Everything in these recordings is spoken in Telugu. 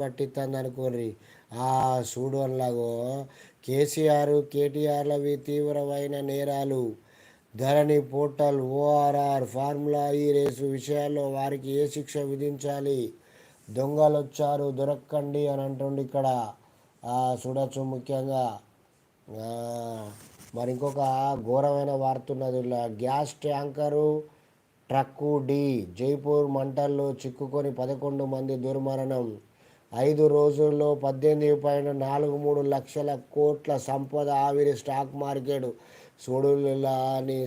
పట్టిస్తుంది అనుకోర్రి ఆ చూడలాగో కేసీఆర్ కేటీఆర్లవి తీవ్రమైన నేరాలు Dharani portal ORR formula E race విషయాల్లో వారికి ఏ శిక్ష విధించాలి? దొంగలు వచ్చారు దొరక్కండి అని అంటుండి ఇక్కడ. చూడొచ్చు ముఖ్యంగా. మరి ఇంకొక ఘోరమైన వార్త ఉన్నది గ్యాస్ ట్యాంకరు ట్రక్కు డి జైపూర్ మంటల్లో చిక్కుకొని పదకొండు మంది దుర్మరణం. ఐదు రోజుల్లో పద్దెనిమిది పాయింట్ నాలుగు మూడు లక్షల కోట్ల సంపద ఆవిరి స్టాక్ మార్కెట్. చూడులా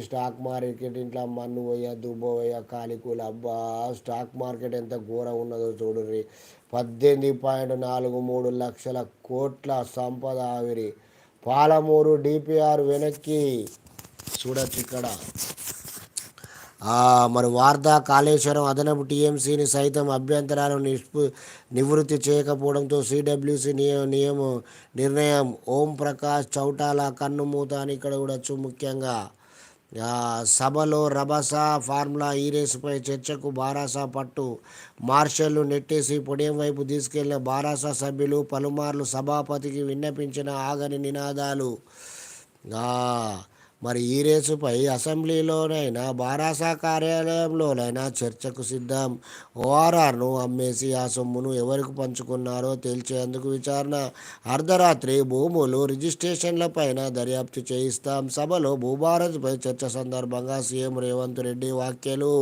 స్టాక్ మార్కెట్ ఇంట్లో మన్ను పోయా దుబ్బోయ కాలికూల అబ్బా స్టాక్ మార్కెట్ ఎంత ఘోర ఉన్నదో చూడుర్రి. పద్దెనిమిది పాయింట్ నాలుగు మూడు లక్షల కోట్ల సంపద ఆవిరి. పాలమూరు డిపిఆర్ వెనక్కి. చూడొచ్చు ఇక్కడ. మరి వార్దా కాళేశ్వరం అదనపు టీఎంసీని సైతం అభ్యంతరాలను నిష్పు నివృత్తి చేయకపోవడంతో సిడబ్ల్యూసి నియ నియమ నిర్ణయం. ఓం ప్రకాష్ చౌటాల కన్నుమూత అని ఇక్కడ కూడా ముఖ్యంగా. సభలో రభసా ఫార్ములా ఈ రేసుపై చర్చకు బారాసా పట్టు. మార్షల్లు నెట్టేసి పొడియం వైపు తీసుకెళ్ళిన బారాసా సభ్యులు పలుమార్లు సభాపతికి విన్నపించిన ఆగని నినాదాలు. మరి ఈ రేసుపై అసెంబ్లీలోనైనా బారాసా కార్యాలయంలోనైనా చర్చకు సిద్ధం. ఓఆర్ఆర్ను అమ్మేసి ఆ సొమ్మును ఎవరికి పంచుకున్నారో తేల్చేందుకు విచారణ. అర్ధరాత్రి భూములు రిజిస్ట్రేషన్లపైన దర్యాప్తు చేయిస్తాం. సభలో భూభారత్పై చర్చ సందర్భంగా సీఎం రేవంత్ రెడ్డి వ్యాఖ్యలు.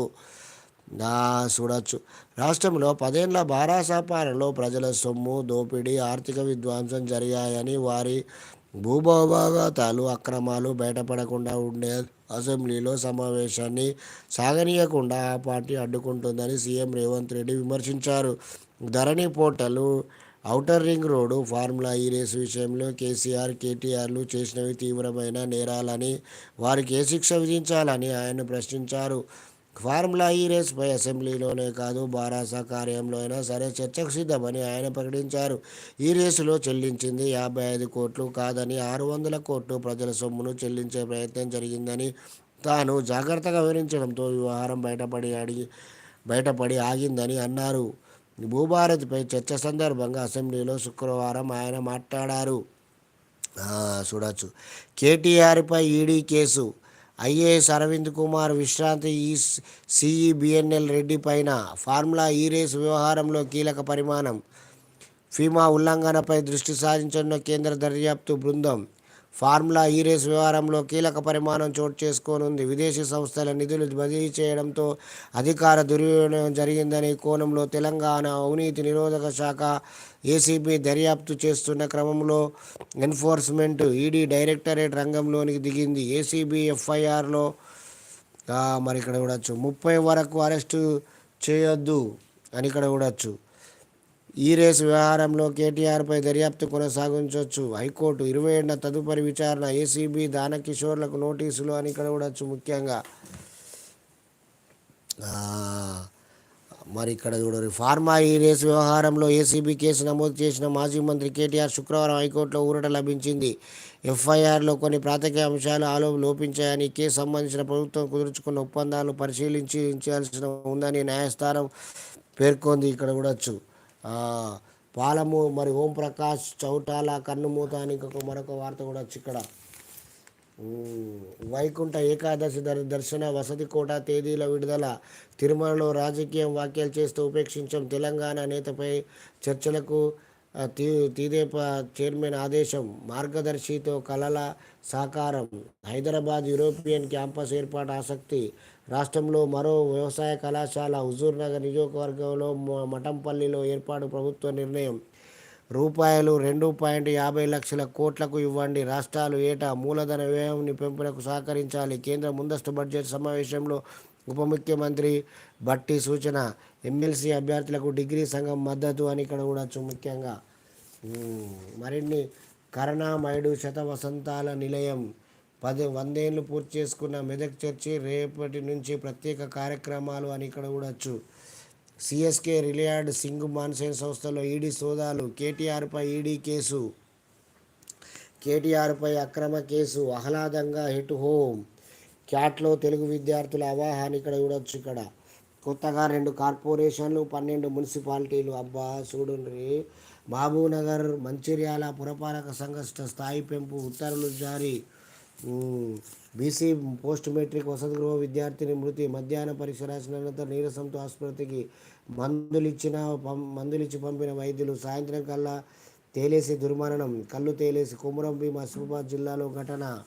చూడొచ్చు. రాష్ట్రంలో పదేళ్ళ బారాసా పాలనలో ప్రజల సొమ్ము దోపిడీ ఆర్థిక విధ్వంసం జరిగాయని వారి భూభాగాతాలు అక్రమాలు బయటపడకుండా ఉండే అసెంబ్లీలో సమావేశాన్ని సాగనీయకుండా ఆ పార్టీ అడ్డుకుంటుందని సీఎం రేవంత్ రెడ్డి విమర్శించారు. Dharani portal outer ring road formula E race విషయంలో కేసీఆర్ కేటీఆర్లు చేసినవి తీవ్రమైన నేరాలని వారికి ఏ శిక్ష విధించాలని ఆయన ప్రశ్నించారు. ఫార్ములా ఈ రేస్పై అసెంబ్లీలోనే కాదు బారాసా కార్యంలో అయినా సరే చర్చకు సిద్ధమని ఆయన ప్రకటించారు. ఈ రేసులో చెల్లించింది యాభై ఐదు కోట్లు కాదని ఆరు వందల కోట్లు ప్రజల సొమ్మును చెల్లించే ప్రయత్నం జరిగిందని తాను జాగ్రత్తగా వివరించడంతో వ్యవహారం బయటపడి అడిగి బయటపడి ఆగిందని అన్నారు. భూభారతిపై చర్చ సందర్భంగా అసెంబ్లీలో శుక్రవారం ఆయన మాట్లాడారు. చూడొచ్చు. కేటీఆర్పై ED case. IAS Arvind Kumar విశ్రాంతి ఈ C E B N L Reddy పైన ఫార్ములా ఈ రేస్ వ్యవహారంలో కీలక పరిమాణం. ఫీమా ఉల్లంఘనపై దృష్టి సారించనున్న కేంద్ర దర్యాప్తు బృందం ఫార్ములా ఈ రేస్ వ్యవహారంలో కీలక పరిమాణం చోటు చేసుకోనుంది. విదేశీ సంస్థల నిధులు బదిలీ చేయడంతో అధికార దుర్వినియోగం జరిగిందనే కోణంలో తెలంగాణ అవినీతి నిరోధక శాఖ ఏసీబీ దర్యాప్తు చేస్తున్న క్రమంలో ఎన్ఫోర్స్మెంట్ ఈడీ డైరెక్టరేట్ రంగంలోనికి దిగింది. ఏసీబీ ఎఫ్ఐఆర్లో మరి ఇక్కడ చూడవచ్చు ముప్పై వరకు అరెస్టు చేయొద్దు అని ఇక్కడ చూడవచ్చు ఈ రేసు వ్యవహారంలో కేటీఆర్పై దర్యాప్తు కొనసాగించవచ్చు. హైకోర్టు ఇరవై ఏడున తదుపరి విచారణ ఏసీబీ దానకిషోర్లకు నోటీసులు అని ఇక్కడ చూడవచ్చు ముఖ్యంగా. మరి ఇక్కడ చూడరు ఫార్మా ఈ రేసు వ్యవహారంలో ఏసీబీ కేసు నమోదు చేసిన మాజీ మంత్రి కేటీఆర్ శుక్రవారం హైకోర్టులో ఊరట లభించింది. ఎఫ్ఐఆర్లో కొన్ని ప్రాథమిక అంశాలు ఆలో లోపించాయని కేసు సంబంధించిన ప్రభుత్వం కుదుర్చుకున్న ఒప్పందాలు పరిశీలించాల్సిన ఉందని న్యాయస్థానం పేర్కొంది. ఇక్కడ చూడొచ్చు పాలము మరి ఓం ప్రకాష్ చౌటాల కన్నుమూత అని మరొక వార్త కూడా వచ్చి ఇక్కడ. వైకుంఠ ఏకాదశి దర్శన వసతి కోట తేదీల విడుదల. తిరుమలలో రాజకీయం వ్యాఖ్యలు చేస్తూ ఉపేక్షించం తెలంగాణ నేతపై చర్చలకు తీ తీదేప చైర్మన్ ఆదేశం మార్గదర్శితో కలల సాకారం. హైదరాబాద్ యూరోపియన్ క్యాంపస్ ఏర్పాటు ఆసక్తి. రాష్ట్రంలో మరో వ్యవసాయ కళాశాల హుజూర్నగర్ నియోజకవర్గంలో మఠంపల్లిలో ఏర్పాటు ప్రభుత్వ నిర్ణయం. రూపాయలు రెండు పాయింట్ యాభై లక్షల కోట్లకు ఇవ్వండి. రాష్ట్రాలు ఏటా మూలధన వ్యయంని పెంపునకు సహకరించాలి. కేంద్ర ముందస్తు బడ్జెట్ సమావేశంలో ఉప ముఖ్యమంత్రి బట్టి సూచన. ఎమ్మెల్సీ అభ్యర్థులకు డిగ్రీ సంఘం మద్దతు అని ఇక్కడ కూడా ముఖ్యంగా. మరిన్ని కరణామయుడు శత వసంతాల నిలయం. పది వందేళ్ళు పూర్తి చేసుకున్న మెదక్ చర్చి రేపటి నుంచి ప్రత్యేక కార్యక్రమాలు అని ఇక్కడ చూడొచ్చు సిఎస్కే రిలయార్డ్ సింగ్ మాన్సేన్ సంస్థలో ఈడీ సోదాలు కేటీఆర్పై ఈడీ కేసు కేటీఆర్పై అక్రమ కేసు ఆహ్లాదంగా హిట్ హోమ్ క్యాట్లో తెలుగు విద్యార్థుల అవాహాన్ని ఇక్కడ చూడొచ్చు ఇక్కడ. కొత్తగా రెండు కార్పొరేషన్లు పన్నెండు మున్సిపాలిటీలు. అబ్బా చూడండి మహబూబ్నగర్ మంచిర్యాల పురపాలక సంఘ స్థాయి పెంపు ఉత్తర్వులు జారీ. బీసీ పోస్ట్ మెట్రిక్ వసతి గృహ విద్యార్థిని మృతి. మధ్యాహ్న పరీక్ష రాసిన అనంతరం నీరసంతో ఆసుపత్రికి మందులిచ్చిన పం- మందులిచ్చి పంపిన వైద్యులు సాయంత్రం కల్లా తేలేసి దుర్మరణం. కళ్ళు తేలేసి కుమరం భీం ఆసిఫాబాద్ జిల్లాలో ఘటన.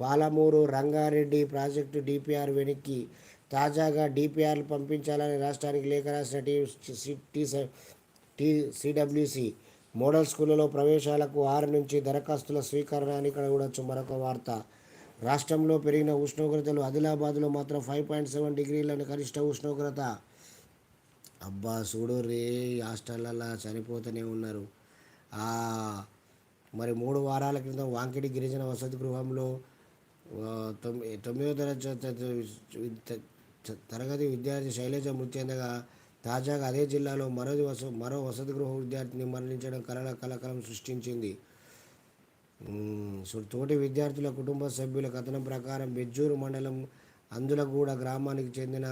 పాలమూరు రంగారెడ్డి ప్రాజెక్టు డిపిఆర్ వెనక్కి. తాజాగా డిపిఆర్లు పంపించాలని రాష్ట్రానికి లేఖ రాసిన టీ టీ స- టీ సిడబ్ల్యూసి మోడల్ స్కూళ్ళలో ప్రవేశాలకు ఆరు నుంచి దరఖాస్తుల స్వీకరణ అని ఇక్కడ చూడొచ్చు మరొక వార్త. రాష్ట్రంలో పెరిగిన ఉష్ణోగ్రతలు ఆదిలాబాద్లో మాత్రం ఫైవ్ పాయింట్ సెవెన్ డిగ్రీలను కనిష్ట ఉష్ణోగ్రత. అబ్బా చూడు రే హాస్టళ్ళల్లో చనిపోతూనే ఉన్నారు. మరి మూడు వారాల క్రితం వాంకిడి గిరిజన వసతి గృహంలో తొమ్మి తొమ్మిదో తరగతి తరగతి విద్యార్థి శైలజ మృతి చెందగా తాజాగా అదే జిల్లాలో మరో వస మరో వసతి గృహ విద్యార్థిని మరణించడం కలల కలకలం సృష్టించింది. తోటి విద్యార్థుల కుటుంబ సభ్యుల కథనం ప్రకారం బెజ్జూరు మండలం అందులగూడ గ్రామానికి చెందిన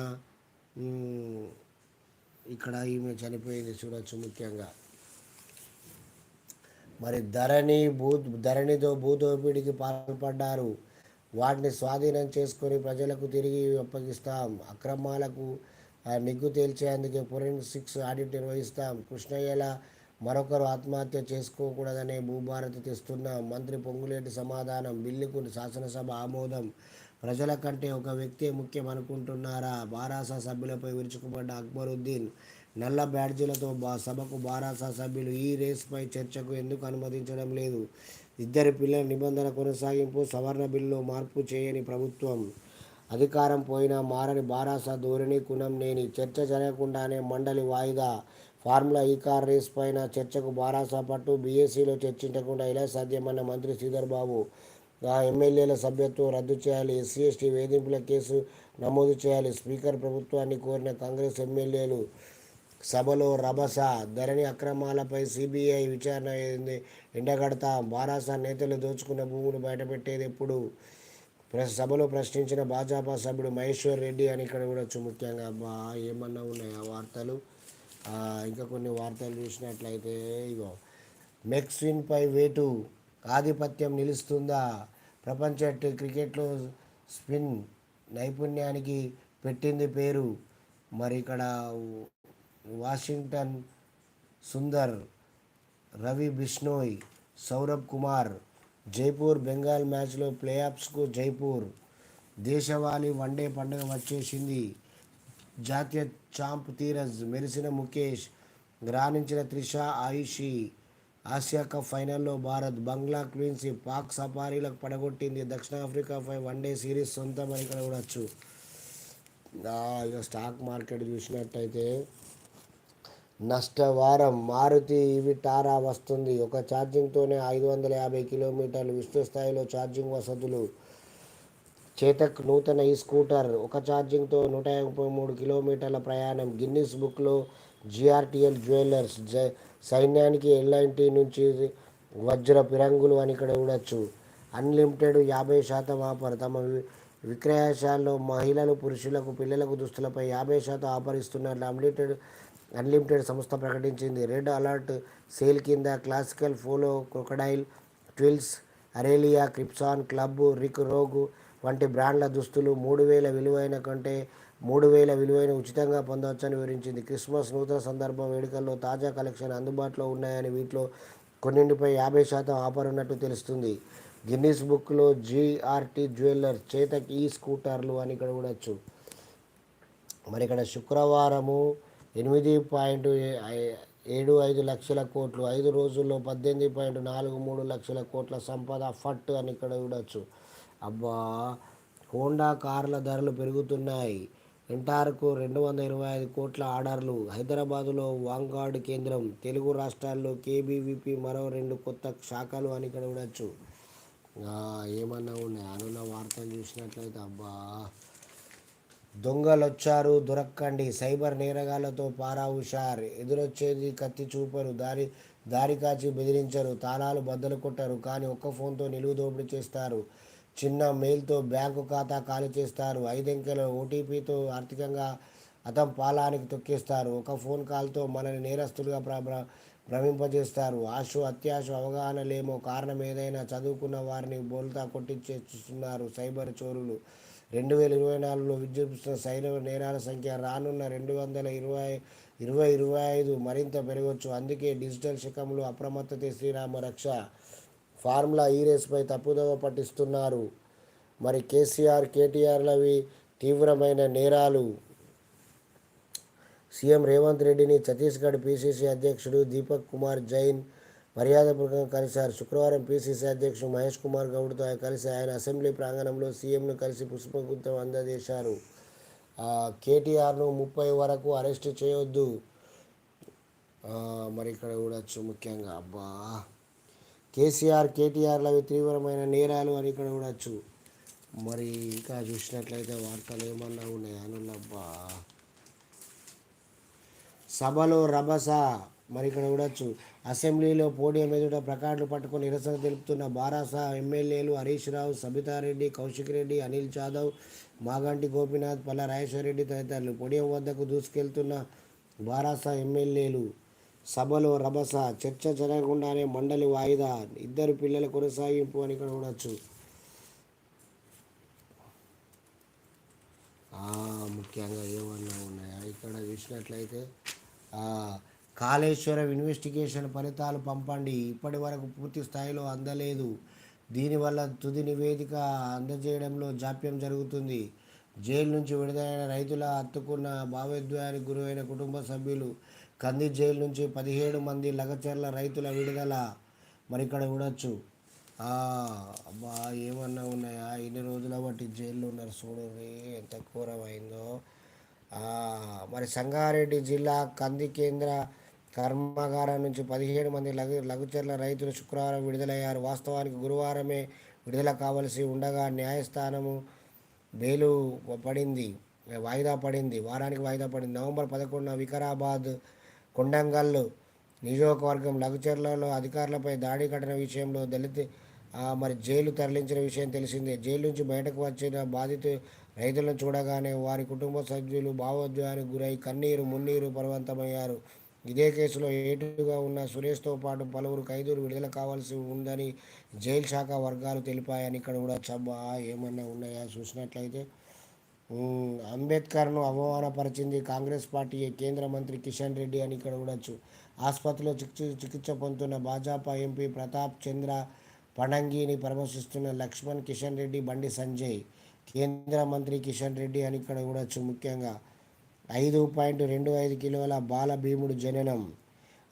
ఇక్కడ ఈమె చనిపోయింది చూడొచ్చు ముఖ్యంగా. మరి ధరణి భూ ధరణితో భూదోపిడికి పాల్పడ్డారు. వాటిని స్వాధీనం చేసుకొని ప్రజలకు తిరిగి అప్పగిస్తాం. అక్రమాలకు ఆ, నిగ్గు తేల్చేందుకే ఫోరెన్సిక్స్ ఆడిట్ నిర్వహిస్తాం. కృష్ణయ్యల మరొకరు ఆత్మహత్య చేసుకోకూడదనే భూభారతి తెస్తున్నాం మంత్రి పొంగులేటి సమాధానం బిల్లుకు శాసనసభ ఆమోదం. ప్రజల కంటే ఒక వ్యక్తే ముఖ్యం అనుకుంటున్నారా? బారాసా సభ్యులపై విరుచుకుపడ్డ అక్బరుద్దీన్ నల్ల బ్యాడ్జీలతో బా సభకు బారాసా సభ్యులు ఈ రేస్పై చర్చకు ఎందుకు అనుమతించడం లేదు? ఇద్దరి పిల్లల నిబంధన కొనసాగింపు సవరణ బిల్లులో మార్పు చేయని ప్రభుత్వం. అధికారం పోయినా మారని బారాసా ధోరణి కుణం నేని చర్చ జరగకుండానే మండలి వాయిదా. ఫార్ములా ఈ కార్ రేస్ పైన చర్చకు బారాసా పట్టు బీఎస్సీలో చర్చించకుండా ఎలా సాధ్యమన్న మంత్రి శ్రీధర్ బాబు ఆ ఎమ్మెల్యేల సభ్యత్వం రద్దు చేయాలి ఎస్సీ ఎస్టీ వేధింపుల కేసు నమోదు చేయాలి స్పీకర్ ప్రభుత్వాన్ని కోరిన కాంగ్రెస్ ఎమ్మెల్యేలు సభలో రభస. ధరణి అక్రమాలపై సిబిఐ విచారణ ఎండగడతా. బారాసా నేతలు దోచుకున్న భూములు బయటపెట్టేది ఎప్పుడు? సభలో ప్రశ్నించిన భాజపా సభ్యుడు మహేశ్వర్ రెడ్డి అని ఇక్కడ కూడా ముఖ్యంగా. బా ఏమన్నా ఉన్నాయా వార్తలు? ఇంకా కొన్ని వార్తలు చూసినట్లయితే ఇగో మెక్స్విన్పై వేటు ఆధిపత్యం నిలుస్తుందా? ప్రపంచ క్రికెట్లో స్పిన్ నైపుణ్యానికి పెట్టింది పేరు. మరి ఇక్కడ వాషింగ్టన్ సుందర్ రవి బిష్నోయ్ సౌరభ్ కుమార్ జైపూర్ బెంగాల్ మ్యాచ్లో ప్లే ఆఫ్స్కు జైపూర్ దేశవాళీ వన్డే పండుగ వచ్చేసింది. జాతీయ చాంప్ తీరజ్ మెరిసిన ముఖేష్ గ్రాణించిన త్రిష ఆయుషి ఆసియా కప్ ఫైనల్లో భారత్ బంగ్లా క్వీన్స్ పాక్ సఫారీలకు పడగొట్టింది. దక్షిణాఫ్రికాపై వన్డే సిరీస్ సొంతం అని చూడొచ్చు. ఇక స్టాక్ మార్కెట్ చూసినట్టయితే నష్టవారం మారుతి ఇవి టారా వస్తుంది. ఒక ఛార్జింగ్తోనే ఐదు వందల యాభై కిలోమీటర్లు విశ్వస్థాయిలో ఛార్జింగ్ వసతులు చేతక్ నూతన ఈ స్కూటర్ ఒక ఛార్జింగ్తో నూట ముప్పై మూడు కిలోమీటర్ల ప్రయాణం గిన్నిస్ బుక్లో జిఆర్టిఎల్ జ్యువెలర్స్ జ సైన్యానికి ఎల్ఐన్టీ నుంచి వజ్ర పిరంగులు అని ఇక్కడ చూడొచ్చు. అన్లిమిటెడ్ యాభై శాతం ఆఫర్ తమ విక్రయశాలలో మహిళలు పురుషులకు పిల్లలకు దుస్తులపై యాభై శాతం ఆఫర్ ఇస్తున్నారు. అన్లిమిటెడ్ అన్లిమిటెడ్ సంస్థ ప్రకటించింది. రెడ్ అలర్ట్ సేల్ కింద classical polo crocodile twills Aurelia క్రిప్సాన్ club రిక్ రోగ్ వంటి బ్రాండ్ల దుస్తులు మూడు వేల విలువైన కంటే మూడు వేల విలువైన ఉచితంగా పొందవచ్చని వివరించింది. క్రిస్మస్ నూతన సందర్భం వేడుకల్లో తాజా కలెక్షన్ అందుబాటులో ఉన్నాయని వీటిలో కొన్నింటిపై యాభై శాతం ఆఫర్ ఉన్నట్టు తెలుస్తుంది. గిన్నీస్ బుక్లో జీఆర్టీ జ్యువెల్లర్ చేతక్ ఈ స్కూటర్లు అని ఇక్కడ చూడొచ్చు మరి ఇక్కడ శుక్రవారము ఎనిమిది పాయింట్ ఏడు ఐదు లక్షల కోట్లు ఐదు రోజుల్లో పద్దెనిమిది పాయింట్ నాలుగు మూడు లక్షల కోట్ల సంపద ఫట్ అని ఇక్కడ చూడొచ్చు. అబ్బా! హోండా కార్ల ధరలు పెరుగుతున్నాయి. ఎంటార్కు రెండు వందల ఇరవై ఐదు కోట్ల ఆర్డర్లు. హైదరాబాదులో వాంగార్డ్ కేంద్రం తెలుగు రాష్ట్రాల్లో కేబీవీపీ మరో రెండు కొత్త శాఖలు అని ఇక్కడ చూడొచ్చు. ఏమన్నా ఉన్నాయి? అనున్న వార్తలు చూసినట్లయితే అబ్బా! దొంగలొచ్చారు దొరక్కండి. సైబర్ నేరగాళ్ళతో పారా హుషార్. ఎదురొచ్చేది కత్తి చూపరు దారి దారి కాచి బెదిరించరు తాళాలు బద్దలు కొట్టరు కానీ ఒక్క ఫోన్తో నిలువు దోపిడీ చేస్తారు. చిన్న మెయిల్తో బ్యాంకు ఖాతా ఖాళీ చేస్తారు. ఐదంకెల ఓటీపీతో ఆర్థికంగా అతం పాలానికి తొక్కేస్తారు. ఒక ఫోన్ కాల్తో మనల్ని నేరస్తులుగా ప్ర- భ్రమింపజేస్తారు. ఆశు అత్యాశ అవగాహన లేమో కారణం ఏదైనా చదువుకున్న వారిని బోల్తా కొట్టించేస్తున్నారు సైబర్ చోరులు. రెండు వేల ఇరవై నాలుగులో విజృంభిస్తున్న సైనిక నేరాల సంఖ్య రానున్న రెండు వందల ఇరవై ఇరవై ఇరవై ఐదు మరింత పెరగవచ్చు అందుకే డిజిటల్ శకంలో అప్రమత్తతే శ్రీరామ రక్ష. ఫార్ములా ఈ రేస్పై తప్పుదోవ పట్టిస్తున్నారు. మరి కేసీఆర్ కేటీఆర్లవి తీవ్రమైన నేరాలు. సీఎం రేవంత్ రెడ్డిని ఛత్తీస్గఢ్ పీసీసీ అధ్యక్షుడు దీపక్ కుమార్ జైన్ మర్యాదపూర్వకంగా కలిశారు శుక్రవారం పిసిసి అధ్యక్షుడు మహేష్ కుమార్ గౌడ్తో ఆయన కలిసి ఆయన అసెంబ్లీ ప్రాంగణంలో సీఎంను కలిసి పుష్పగుత్తం అందజేశారు. కేటీఆర్ను ముప్పై వరకు అరెస్ట్ చేయొద్దు. మరి ఇక్కడ చూడొచ్చు ముఖ్యంగా. అబ్బా! కేసీఆర్ కేటీఆర్లవి తీవ్రమైన నేరాలు అని ఇక్కడ చూడొచ్చు. మరి ఇంకా చూసినట్లయితే వార్తలు ఏమన్నా ఉన్నాయా? అనులబ్బా! సభలో రభస మరి ఇక్కడ చూడొచ్చు. అసెంబ్లీలో పోడియం ఎదుట ప్లకార్డులు పట్టుకుని నిరసన తెలుపుతున్న బారాస ఎమ్మెల్యేలు హరీష్ రావు సబితారెడ్డి కౌశిక్ రెడ్డి అనిల్ జాదవ్ మాగంటి గోపీనాథ్ పల్ల రాజేశ్వరరెడ్డి తదితరులు పోడియం వద్దకు దూసుకెళ్తున్న బారాస ఎమ్మెల్యేలు. సభలో రభస చర్చ జరగకుండానే మండలి వాయిదా ఇద్దరు పిల్లల కొనసాగింపు అని ఇక్కడ చూడొచ్చు ముఖ్యంగా ఏమన్నా ఉన్నాయా? ఇక్కడ చూసినట్లయితే కాళేశ్వరం ఇన్వెస్టిగేషన్ ఫలితాలు పంపండి. ఇప్పటి వరకు పూర్తి స్థాయిలో అందలేదు. దీనివల్ల తుది నివేదిక అందజేయడంలో జాప్యం జరుగుతుంది. జైలు నుంచి విడుదలైన రైతుల హత్తుకున్న భావోద్వేగానికి గురైన కుటుంబ సభ్యులు కంది జైలు నుంచి పదిహేడు మంది లగచర్ల రైతుల విడుదల. మరి ఇక్కడ చూడొచ్చు అబ్బా ఏమన్నా ఉన్నాయా? ఇన్ని రోజుల బట్టి జైల్లో ఉన్నారు చూడండి. ఎంత ఘోరమైందో. మరి సంగారెడ్డి జిల్లా కంది కేంద్ర కర్మాగారం నుంచి పదిహేడు మంది లఘు లఘుచర్ల రైతులు శుక్రవారం విడుదలయ్యారు. వాస్తవానికి గురువారమే విడుదల కావలసి ఉండగా న్యాయస్థానము బేలు పడింది వాయిదా పడింది. వారానికి వాయిదా పడింది. నవంబర్ పదకొండున వికారాబాద్ కొండంగల్ నియోజకవర్గం లఘుచర్లలో అధికారులపై దాడి ఘటన విషయంలో దళిత మరి జైలు తరలించిన విషయం తెలిసిందే. జైలు నుంచి బయటకు వచ్చిన బాధిత రైతులను చూడగానే వారి కుటుంబ సభ్యులు భావోద్వేగానికి గురై కన్నీరు మున్నీరు పర్వంతమయ్యారు. ఇదే కేసులో ఏటుగా ఉన్న సురేష్తో పాటు పలువురు ఖైదీలు విడుదల కావాల్సి ఉందని జైలు శాఖ వర్గాలు తెలిపాయని ఇక్కడ కూడా చబ్బా ఏమన్నా ఉన్నాయా చూసినట్లయితే? అంబేద్కర్ను అవమానపరిచింది కాంగ్రెస్ పార్టీ కేంద్ర మంత్రి కిషన్ రెడ్డి అని ఇక్కడ కూడా ఆసుపత్రిలో చికిత్స చికిత్స పొందుతున్న భాజపా ఎంపీ ప్రతాప్ చంద్ర పడంగిని పరామర్శిస్తున్న లక్ష్మణ్ కిషన్ రెడ్డి బండి సంజయ్ కేంద్ర మంత్రి కిషన్ రెడ్డి అని ఇక్కడ కూడా ముఖ్యంగా ఐదు పాయింట్ రెండు ఐదు కిలోల బాల భీముడు జననం.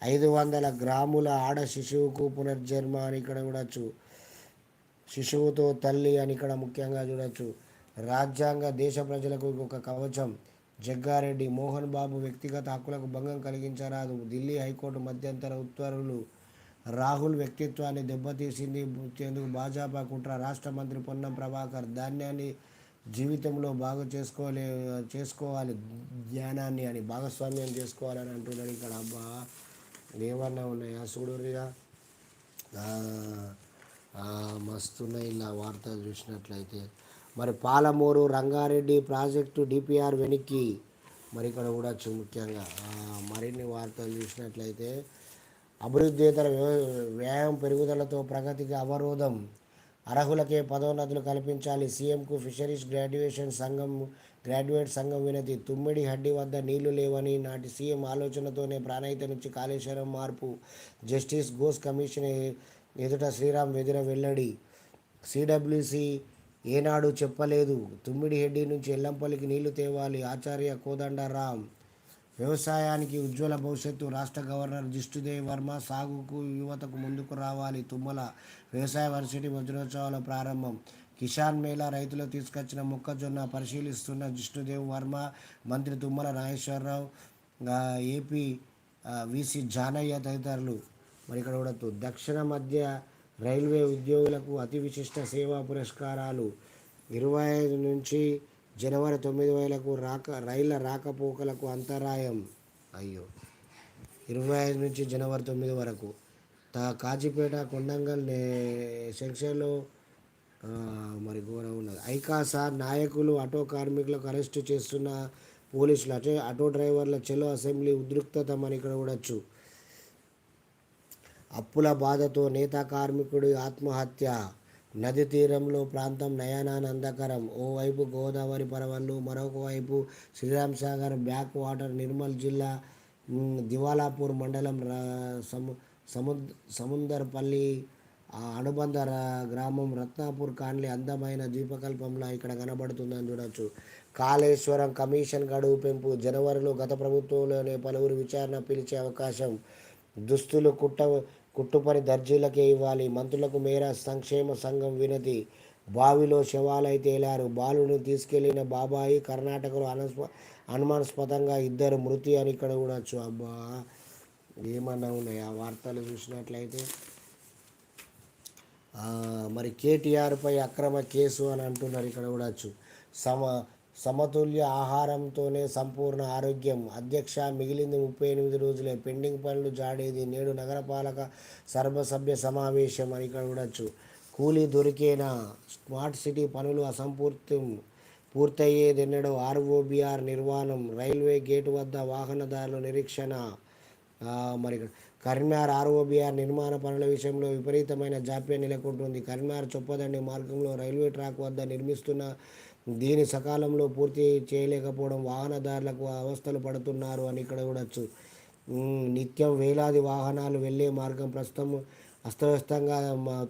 ఐదు వందల గ్రాముల ఆడ శిశువుకు పునర్జన్మ అని ఇక్కడ చూడొచ్చు. శిశువుతో తల్లి అని ఇక్కడ ముఖ్యంగా చూడొచ్చు. రాజ్యాంగ దేశ ప్రజలకు ఒక కవచం. జగ్గారెడ్డి మోహన్ బాబు వ్యక్తిగత హక్కులకు భంగం కలిగించరాదు. ఢిల్లీ హైకోర్టు మధ్యంతర ఉత్తర్వులు. రాహుల్ వ్యక్తిత్వాన్ని దెబ్బతీసింది ఎందుకు? భాజపా కుట్ర. రాష్ట్ర మంత్రి పొన్నం ప్రభాకర్. ధాన్యాన్ని జీవితంలో బాగా చేసుకోలే చేసుకోవాలి జ్ఞానాన్ని అని భాగస్వామ్యం చేసుకోవాలని అంటున్నాడు ఇక్కడ. అబ్బా ఏమన్నా ఉన్నాయా? చూడురిగా మస్తున్నాయి ఇలా వార్తలు చూసినట్లయితే. మరి పాలమూరు రంగారెడ్డి ప్రాజెక్టు డిపిఆర్ వెనక్కి. మరి ఇక్కడ కూడా ముఖ్యంగా మరిన్ని వార్తలు చూసినట్లయితే అభివృద్ధేతర వ్యవ- వ్యయం పెరుగుదలతో ప్రగతికి అవరోధం. అర్హులకే పదోన్నతులు కల్పించాలి. సీఎంకు ఫిషరీస్ గ్రాడ్యుయేషన్ సంఘం గ్రాడ్యుయేట్ సంఘం వినతి. తుమ్మిడి హడ్డి వద్ద నీళ్ళు లేవని నాటి సీఎం ఆలోచనతోనే ప్రాణహిత నుంచి కాళేశ్వరం మార్పు. జస్టిస్ ఘోష్ కమిషన్ ఎదుట శ్రీరామ్ వెదిర వెల్లడి. సిడబ్ల్యూసి ఏనాడు చెప్పలేదు. తుమ్మిడి హెడ్డి నుంచి ఎల్లంపల్లికి నీళ్ళు తేవాలి. ఆచార్య కోదండరామ్ వ్యవసాయానికి ఉజ్వల భవిష్యత్తు రాష్ట్ర గవర్నర్ జిష్ణుదేవ్ వర్మ సాగుకు యువతకు ముందుకు రావాలి తుమ్మల వ్యవసాయ వర్సిటీ వజ్రోత్సవాల ప్రారంభం. కిసాన్ మేళా రైతులు తీసుకొచ్చిన మొక్కజొన్న పరిశీలిస్తున్న జిష్ణుదేవ్ వర్మ మంత్రి Tummala Nageswara Rao AP VC VC Janaiah తదితరులు. మరి ఇక్కడ కూడా దక్షిణ మధ్య రైల్వే ఉద్యోగులకు అతి విశిష్ట సేవా పురస్కారాలు. ఇరవై ఐదు నుంచి జనవరి తొమ్మిది వేలకు రాక రైళ్ళ రాకపోకలకు అంతరాయం. అయ్యో. ఇరవై ఐదు నుంచి జనవరి తొమ్మిది వరకు. తా కాజీపేట కొండంగల్ నే- సెక్షన్లో మరి ఘోరం ఉన్నది. ఐకాసా నాయకులు ఆటో కార్మికులకు అరెస్టు చేస్తున్న పోలీసులు అటే ఆటో డ్రైవర్ల చెలో అసెంబ్లీ ఉద్రిక్తత మన ఇక్కడ చూడొచ్చు అప్పుల బాధతో నేత కార్మికుడి ఆత్మహత్య. నది తీరంలో ప్రాంతం నయనానందకరం. ఓవైపు గోదావరి పరవళ్ళు మరొక వైపు శ్రీరామ్ సాగర్ బ్యాక్ వాటర్ నిర్మల్ జిల్లా దివాలాపూర్ మండలం రా- సము సముద్ సముందర్పల్లి అనుబంధ గ్రామం రత్నాపూర్ కాన్లీ అందమైన ద్వీపకల్పంలో ఇక్కడ కనబడుతుందని చూడొచ్చు. కాళేశ్వరం కమిషన్ గడువు పెంపు జనవరిలో గత ప్రభుత్వంలోనే పలువురు విచారణ పిలిచే అవకాశం. దుస్తులు కుట్ట కుట్టుపని దర్జీలకే ఇవ్వాలి. మంత్రులకు మేర సంక్షేమ సంఘం వినతి. బావిలో శవాలైతే తేలారు బాలుని తీసుకెళ్ళిన బాబాయి కర్ణాటకలో అనస్ప అనుమానాస్పదంగా ఇద్దరు మృతి అని ఇక్కడ చూడొచ్చు అబ్బా! ఏమన్నా ఉన్నాయి? ఆ వార్తలు చూసినట్లయితే? మరి కేటీఆర్పై అక్రమ కేసు అని అంటున్నారు ఇక్కడ చూడొచ్చు సమ సమతుల్య ఆహారంతోనే సంపూర్ణ ఆరోగ్యం. అధ్యక్ష మిగిలింది ముప్పై ఎనిమిది రోజులే. పెండింగ్ పనులు జాడేది నేడు నగరపాలక సర్వసభ్య సమావేశం అని ఇక్కడ చూడొచ్చు కూలీ దొరికేనా? స్మార్ట్ సిటీ పనులు అసంపూర్తం పూర్తయ్యేదెన్నడో ఆర్ఓబిఆర్ నిర్మాణం రైల్వే గేటు వద్ద వాహనదారుల నిరీక్షణ. మరి కరీంనగర్ ఆర్ఓబిఆర్ నిర్మాణ పనుల విషయంలో విపరీతమైన జాప్యం నెలకొంటుంది. కరీంనగర్ చొప్పదండి మార్గంలో రైల్వే ట్రాక్ వద్ద నిర్మిస్తున్న దీని సకాలంలో పూర్తి చేయలేకపోవడం వాహనదారులకు అవస్థలు పడుతున్నారు అని ఇక్కడ చూడొచ్చు. నిత్యం వేలాది వాహనాలు వెళ్ళే మార్గం ప్రస్తుతం అస్తవ్యస్తంగా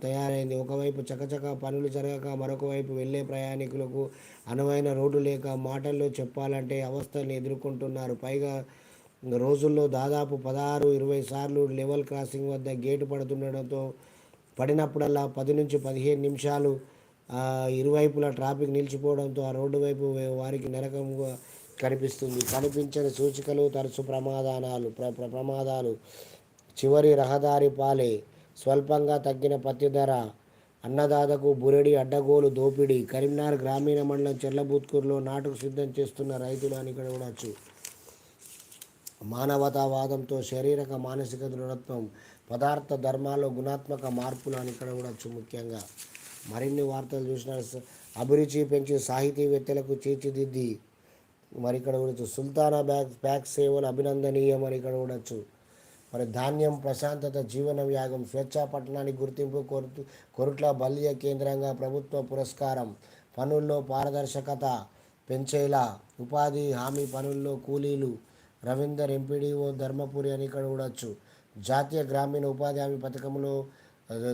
తయారైంది. ఒకవైపు చకచక పనులు జరగక మరొక వైపు వెళ్ళే ప్రయాణికులకు అనువైన రోడ్డు లేక మాటల్లో చెప్పాలంటే అవస్థల్ని ఎదుర్కొంటున్నారు. పైగా రోజుల్లో దాదాపు పదహారు ఇరవై సార్లు లెవెల్ క్రాసింగ్ వద్ద గేటు పడుతుండడంతో పడినప్పుడల్లా పది నుంచి పదిహేను నిమిషాలు ఇరువైపులా ట్రాఫిక్ నిలిచిపోవడంతో ఆ రోడ్డు వైపు వారికి నరకంగా కనిపిస్తుంది. కనిపించని సూచికలు తరచు ప్రమాదానాలు ప్ర ప్ర- ప్రమాదాలు. చివరి రహదారి పాలే. స్వల్పంగా తగ్గిన పత్తి ధర. అన్నదాతకు బురెడి అడ్డగోలు దోపిడీ. కరీంనగర్ గ్రామీణ మండలం చెర్లబూత్కూరులో నాటుకు సిద్ధం చేస్తున్న రైతులు అని ఇక్కడ చూడవచ్చు మానవతావాదంతో శారీరక మానసిక దృఢత్వం పదార్థ ధర్మాల్లో గుణాత్మక మార్పులు అని ఇక్కడ చూడవచ్చు ముఖ్యంగా. మరిన్ని వార్తలు చూసిన అభిరుచి పెంచి సాహితీవేత్తలకు తీర్చిదిద్ది మరి ఇక్కడ చూడొచ్చు సుల్తానా బ్యాగ్ ప్యాక్ సేవలు అభినందనీయం అని ఇక్కడ చూడొచ్చు మరి ధాన్యం ప్రశాంతత జీవన వ్యాగం స్వేచ్ఛా పట్టణానికి గుర్తింపు కొరుతు కొరుట్ల బల్య కేంద్రంగా ప్రభుత్వ పురస్కారం పనుల్లో పారదర్శకత పెంచేలా ఉపాధి హామీ పనుల్లో కూలీలు రవీందర్ ఎంపీడీఓ ధర్మపురి అని ఇక్కడ చూడొచ్చు జాతీయ గ్రామీణ ఉపాధి హామీ పథకంలో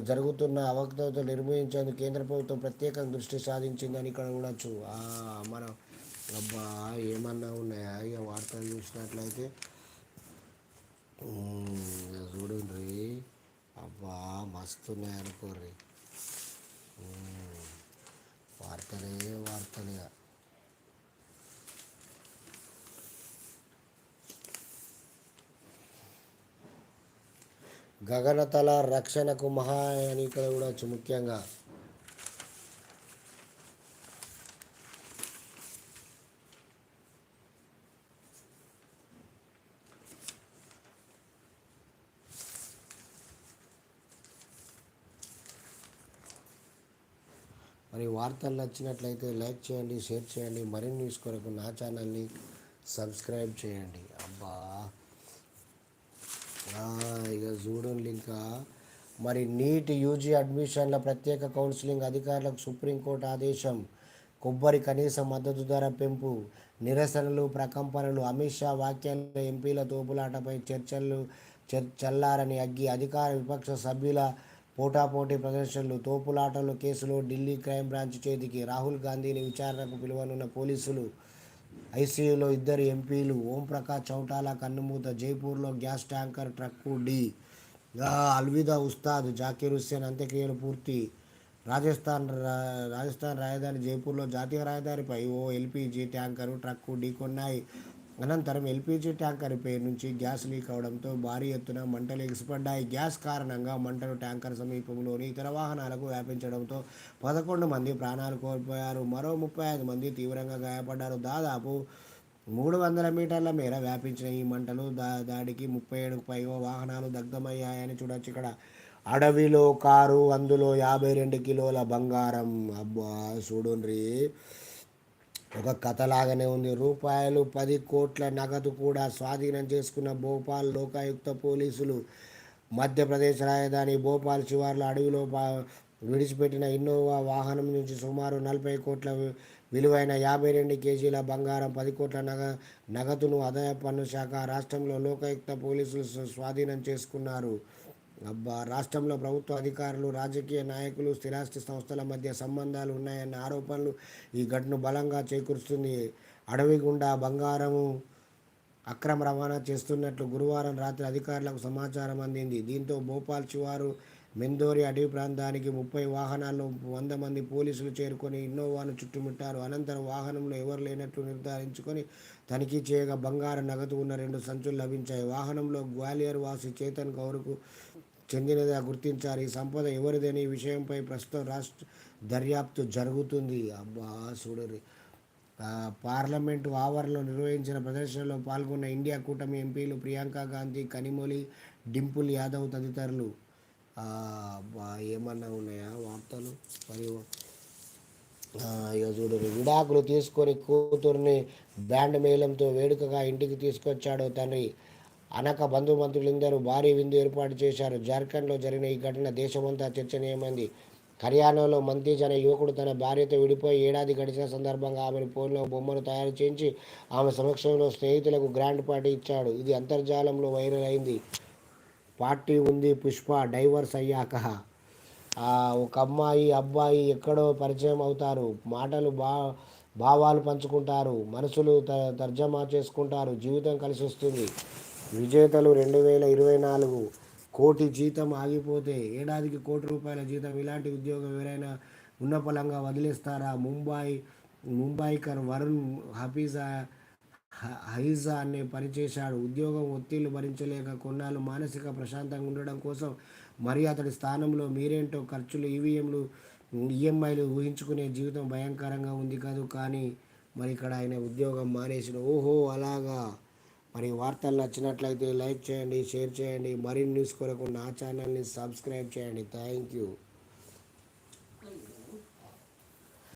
జరుగుతున్న అవకతవతలు నిర్మూలించేందుకు కేంద్ర ప్రభుత్వం ప్రత్యేక దృష్టి సాధించిందని ఇక్కడ చూడొచ్చు ఆ, మనం అబ్బా ఏమన్నా ఉన్నాయా? ఇక వార్తలు చూసినట్లయితే చూడండి. అబ్బా మస్తు ఉన్నాయి అనుకోర్రి వార్తలే వార్తలే గగనతల రక్షణకు మహా అని ఇక్కడ చూడవచ్చు ముఖ్యంగా. మరి వార్తలు నచ్చినట్లయితే లైక్ చేయండి షేర్ చేయండి. మరిన్ని న్యూస్ కొరకు నా ఛానల్ని సబ్స్క్రైబ్ చేయండి. అబ్బా! ఇక చూడండి ఇంకా. మరి నీట్ యూజీ అడ్మిషన్ల ప్రత్యేక కౌన్సిలింగ్ అధికారులకు సుప్రీంకోర్టు ఆదేశం. కొబ్బరి కనీస మద్దతు ధర పెంపు నిరసనలు ప్రకంపనలు అమిత్ షా వాక్యాల ఎంపీల తోపులాటపై చర్చలు చర్- చల్లారని అగ్గి అధికార విపక్ష సభ్యుల పోటాపోటీ ప్రదర్శనలు తోపులాటలు కేసులో ఢిల్లీ క్రైమ్ బ్రాంచ్ చేతికి రాహుల్ గాంధీని విచారణకు పిలువనున్న పోలీసులు ఐసీయూలో ఇద్దరు ఎంపీలు ఓంప్రకాష్ చౌటాలా కన్నుమూత జైపూర్లో గ్యాస్ ట్యాంకర్ ట్రక్కు డి. అల్విదా ఉస్తాద్ జాకీర్ హుస్సేన్ అంత్యక్రియలు పూర్తి. రాజస్థాన్ రా- రాజస్థాన్ రాజధాని జైపూర్లో జాతీయ రహదారిపై ఓ ఎల్పీజీ ట్యాంకరు ట్రక్కు ఢీకొన్నాయి అనంతరం ఎల్పిజి ట్యాంకర్ పేరు నుంచి గ్యాస్ లీక్ అవడంతో భారీ ఎత్తున మంటలు ఎగిసిపడ్డాయి గ్యాస్ కారణంగా మంటలు ట్యాంకర్ సమీపంలోని ఇతర వాహనాలకు వ్యాపించడంతో పదకొండు మంది ప్రాణాలు కోల్పోయారు. మరో ముప్పై ఐదు మంది తీవ్రంగా గాయపడ్డారు. దాదాపు మూడు వందల మీటర్ల మేర వ్యాపించిన ఈ మంటలు దా దాడికి ముప్పై ఏడుకు పైగా వాహనాలు దగ్ధమయ్యాయని చూడొచ్చు ఇక్కడ. అడవిలో కారు అందులో యాభై రెండు కిలోల బంగారం. అబ్బా చూడుండ్రి. ఒక కథలాగానే ఉంది. రూపాయలు పది కోట్ల నగదు కూడా స్వాధీనం చేసుకున్న భోపాల్ లోకాయుక్త పోలీసులు మధ్యప్రదేశ్ రాజధాని భోపాల్ శివార్ల అడవిలో విడిచిపెట్టిన ఇన్నోవా వాహనం నుంచి సుమారు నలభై కోట్ల విలువైన యాభై రెండు కేజీల బంగారం పది కోట్ల నగ నగదును ఆదాయ పన్ను శాఖ రాష్ట్రంలో లోకాయుక్త పోలీసులు స్వాధీనం చేసుకున్నారు. అబ్బా రాష్ట్రంలో ప్రభుత్వ అధికారులు రాజకీయ నాయకులు స్థిరాస్తి సంస్థల మధ్య సంబంధాలు ఉన్నాయన్న ఆరోపణలు ఈ ఘటన బలంగా చేకూరుస్తుంది. అడవి గుండా బంగారము అక్రమ రవాణా చేస్తున్నట్లు గురువారం రాత్రి అధికారులకు సమాచారం అందింది. దీంతో భోపాల్ శివారు మెందోరి అడవి ప్రాంతానికి ముప్పై వాహనాల్లో వంద మంది పోలీసులు చేరుకొని ఇన్నోవాను చుట్టుముట్టారు. అనంతరం వాహనంలో ఎవరు లేనట్లు నిర్ధారించుకొని తనిఖీ చేయగా బంగారం నగదు ఉన్న రెండు సంచులు లభించాయి. వాహనంలో గ్వాలియర్ వాసి చేతన్ కౌరుకు చెందినదిగా గుర్తించారు. ఈ సంపద ఎవరిదని ఈ విషయంపై ప్రస్తుతం రాష్ట్ర దర్యాప్తు జరుగుతుంది. అబ్బా చూడరి పార్లమెంటు ఆవరణలో నిర్వహించిన ప్రదర్శనలో పాల్గొన్న ఇండియా కూటమి ఎంపీలు ప్రియాంక గాంధీ కనిమొలి డింపుల్ యాదవ్ తదితరులు. ఏమన్నా ఉన్నాయా వార్తలు? మరియు ఇక చూడు విడాకులు తీసుకొని కూతుర్ని బ్యాండ్ మేళంతో వేడుకగా ఇంటికి తీసుకొచ్చాడు తండ్రి. అనక బంధుమంత్రులందరూ భారీ విందు ఏర్పాటు చేశారు. జార్ఖండ్లో జరిగిన ఈ ఘటన దేశమంతా చర్చనీయమైంది. హర్యానాలో మంతీజ్ అనే యువకుడు తన భార్యతో విడిపోయి ఏడాది గడిచిన సందర్భంగా ఆమెను ఫోన్లో బొమ్మను తయారు చేయించి ఆమె సమక్షంలో స్నేహితులకు గ్రాండ్ పార్టీ ఇచ్చాడు. ఇది అంతర్జాలంలో వైరల్ అయింది. పార్టీ ఉంది పుష్ప డైవర్స్ అయ్యాక. ఒక అమ్మాయి అబ్బాయి ఎక్కడో పరిచయం అవుతారు. మాటలు బా భావాలు పంచుకుంటారు. మనసులు తర్జమా చేసుకుంటారు. జీవితం కలిసి వస్తుంది. విజేతలు రెండు వేల ఇరవై నాలుగు కోటి జీతం ఆగిపోతే ఏడాదికి కోటి రూపాయల జీతం ఇలాంటి ఉద్యోగం ఎవరైనా ఉన్నపలంగా వదిలేస్తారా? ముంబాయి ముంబాయికర్ వరుణ్ హఫీజా హైజా అనే పనిచేశాడు. ఉద్యోగం ఒత్తిళ్ళు భరించలేక కొన్నాళ్ళు మానసిక ప్రశాంతంగా ఉండడం కోసం మరి అతడి స్థానంలో మీరేంటో ఖర్చులు ఈవీఎంలు ఈఎంఐలు ఊహించుకునే జీవితం భయంకరంగా ఉంది కాదు? కానీ మరి ఇక్కడ ఆయన ఉద్యోగం మానేసిన ఓహో అలాగా? మరి వార్తలు నచ్చినట్లయితే లైక్ చేయండి షేర్ చేయండి. మరిన్ని న్యూస్ కొరకు నా ఛానల్ని సబ్స్క్రైబ్ చేయండి. Thank you.